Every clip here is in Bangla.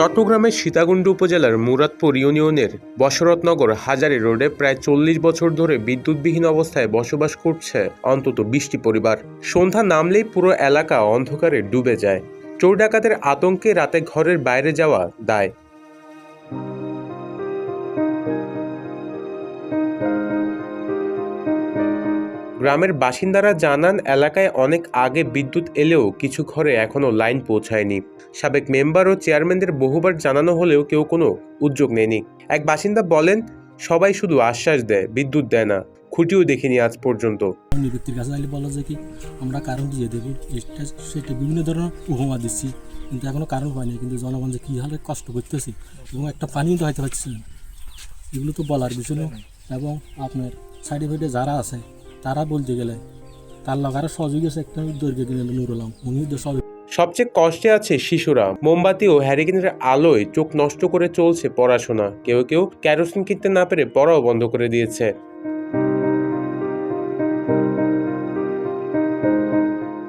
চট্টগ্রামের সীতাকুণ্ড উপজেলার মুরাদপুর ইউনিয়নের বসরতনগর হাজারি রোডে প্রায় চল্লিশ বছর ধরে বিদ্যুৎবিহীন অবস্থায় বসবাস করছে অন্তত বিশটি পরিবার। সন্ধ্যা নামলেই পুরো এলাকা অন্ধকারে ডুবে যায়। চোর ডাকাতের আতঙ্কে রাতে ঘরের বাইরে যাওয়া দায়। গ্রামের বাসিন্দারা জানান, এলাকায় অনেক আগে বিদ্যুৎ এলেও কিছু ঘরে এখনও লাইন পৌঁছায়নি। সাবেক মেম্বার ও চেয়ারম্যানদের বহুবার জানানো হলেও কেউ কোনো উদ্যোগ নেয়নি। এক বাসিন্দা বলেন, সবাই শুধু আশ্বাস দেয়, বিদ্যুৎ দেয় না। খুঁটিও দেখিনি আজ পর্যন্ত। ব্যক্তির কাছে আইলে বলা যে কি, আমরা কারণ দিয়ে দেবো, এটা সেটা বিভিন্ন ধরনের উপমা দিচ্ছি, কিন্তু এখনও কারণ পাইনি কিন্তু জনগণ যে কী হারে কষ্ট করতেছি এবং একটা পানিও তো হয়তো পাচ্ছি এগুলো তো বলার বিষয় এবং আপনার সাইডে ফাইডে যারা আছে তারা বলতে গেলে, তার লগ আরও সহযোগী আছে একটা দৈর্ঘ্য কিনে নুরুলাম সব সবচেয়ে কষ্টে আছে শিশুরা। মোমবাতি ও হ্যারিকেনের আলোয় চোখ নষ্ট করে চলছে পড়াশোনা। কেউ কেউ ক্যারোসিন কিনতে না পেরে পড়াও বন্ধ করে দিয়েছে।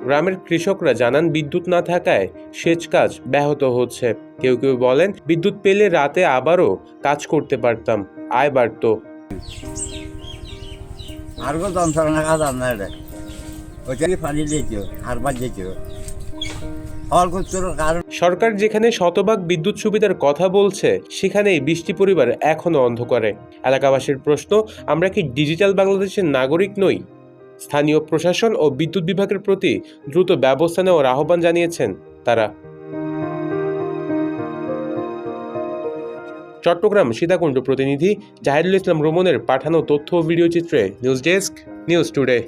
গ্রামের কৃষকরা জানান, বিদ্যুৎ না থাকায় সেচ কাজ ব্যাহত হচ্ছে। কেউ কেউ বলেন, বিদ্যুৎ পেলে রাতে আবারও কাজ করতে পারতাম। আয় বাড়তো। আর যন্ত্রণা কাজ আপনার ওইটাকে পানি দিয়েছ হারবার সরকার যেখানে শতভাগ বিদ্যুৎ সুবিধার কথা বলছে, সেখানেই বৃষ্টি পরিবার এখনও অন্ধকারে। এলাকাবাসীর প্রশ্ন, আমরা কি ডিজিটাল বাংলাদেশের নাগরিক নই? স্থানীয় প্রশাসন ও বিদ্যুৎ বিভাগের প্রতি দ্রুত ব্যবস্থা নেওয়ার আহ্বান জানিয়েছেন তারা। চট্টগ্রাম সীতাকুণ্ড প্রতিনিধি জাহিরুল ইসলাম রোমনের পাঠানো তথ্য ও ভিডিও চিত্রে নিউজ ডেস্ক, নিউজ টুডে।